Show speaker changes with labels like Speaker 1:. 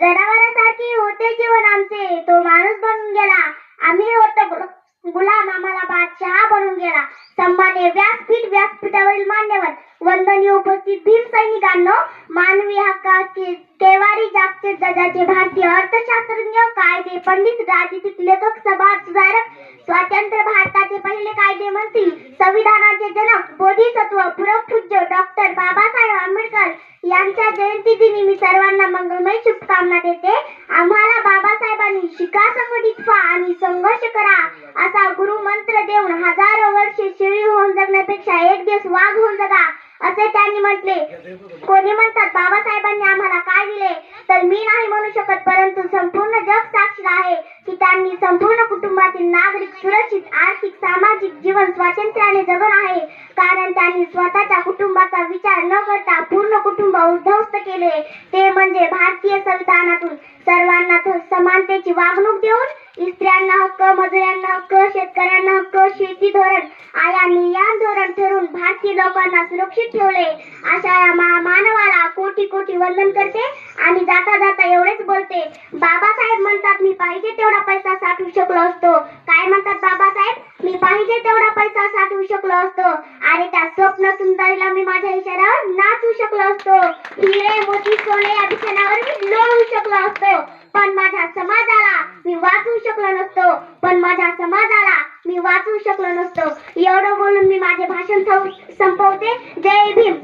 Speaker 1: जनावरांसारखी होते जीवन आमचे. तो माणूस बनून गेला. आम्ही होतो गुलाम. आम्हाला बादशहा बनून गेला. सन्मान्य व्यासपीठ व्यासपीठावरील मान्यवर. वंदनीय उपस्थित भीम सैनिकांनो मानवी हक्काचे केवारी जागतिक जगाचे भारतीय अर्थशास्त्रज्ञ कायदे पंडित राजनीतिक लेखक सभा सुधारक स्वातंत्र्य भारताचे पहिले कायदे मंत्री संविधानाचे जनक बोधिसत्व पूज्य डॉक्टर बाबासाहेब आंबेडकर यांच्या जयंती दिनी मी सर्वांना मंगलमय शुभकामना देते. आम्हाला बाबासाहेबांनी शिका संघटित व्हा आणि संघर्ष करा असा गुरु मंत्र देऊन हजारो वर्षे शिळी होऊन जगण्यापेक्षा एक दिवस वाघ होऊन जगा असे त्यांनी म्हटले. कोणी म्हणतात बाबासाहेबांनी आम्हाला काय दिले? तर मी नाही म्हणू शकत परंतु संपूर्ण जग साक्षी आहे की त्यांनी संपूर्ण कुटुंबातील नागरिक सुरक्षित आर्थिक सामाजिक जीवन स्वातंत्र्याने जगत आहे. कारण त्यांनी स्वतःच्या कुटुंबाचा विचार न करता पूर्ण कुटुंब उद्ध्वस्त केले. ते म्हणजे भारतीय संविधानातून सर्वांना समानतेची वागणूक देऊन स्त्रियांना हक्क मजुरांना हक्क शेतकऱ्यांना हक्क शेती धोरण आया या धोरण ठरून भारतीय लोकांना सुरक्षित ठेवले. अशा या मानवाला कोटी कोटी वंदन करते आणि जाता जाता एवढेच बोलते. बाबासाहेब म्हणतात मी पाहिजे तेवढा पैसा साठवू शकलो असतो. काय म्हणतात बाबासाहेब? पैसा साठवू शकलो असतो. आणि त्या स्वप्न सुंदरीला मी माझ्या इशाऱ्यावर नाचू शकलो असतो. हिरे मोती सोने या बिछाण्यावर मी लोळू शकलो असतो. पण माझ्या समाजाला मी वाचू शकलो नसतो. पण माझ्या समाजाला मी वाचू शकलो नसतो. एवढं बोलून मी माझे भाषण संपवते. जय भीम.